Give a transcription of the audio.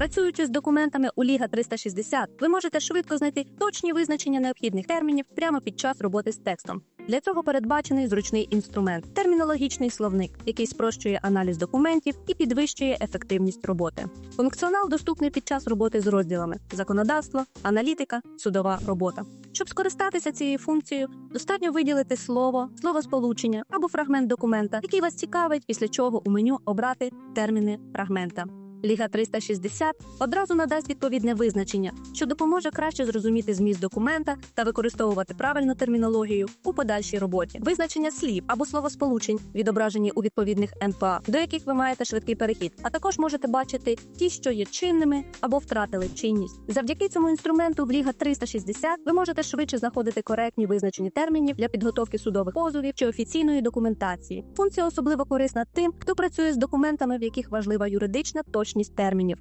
Працюючи з документами у Ліга 360, ви можете швидко знайти точні визначення необхідних термінів прямо під час роботи з текстом. Для цього передбачений зручний інструмент термінологічний словник, який спрощує аналіз документів і підвищує ефективність роботи. Функціонал доступний під час роботи з розділами законодавство, аналітика, судова робота. Щоб скористатися цією функцією, достатньо виділити слово, словосполучення або фрагмент документа, який вас цікавить, після чого у меню обрати терміни фрагмента. Ліга 360 одразу надасть відповідне визначення, що допоможе краще зрозуміти зміст документа та використовувати правильну термінологію у подальшій роботі. Визначення слів або словосполучень відображені у відповідних НПА, до яких ви маєте швидкий перехід. А також можете бачити ті, що є чинними або втратили чинність. Завдяки цьому інструменту в Ліга 360 ви можете швидше знаходити коректні визначені термінів для підготовки судових позовів чи офіційної документації. Функція особливо корисна тим, хто працює з документами, в яких важлива юридична точність точність термінів.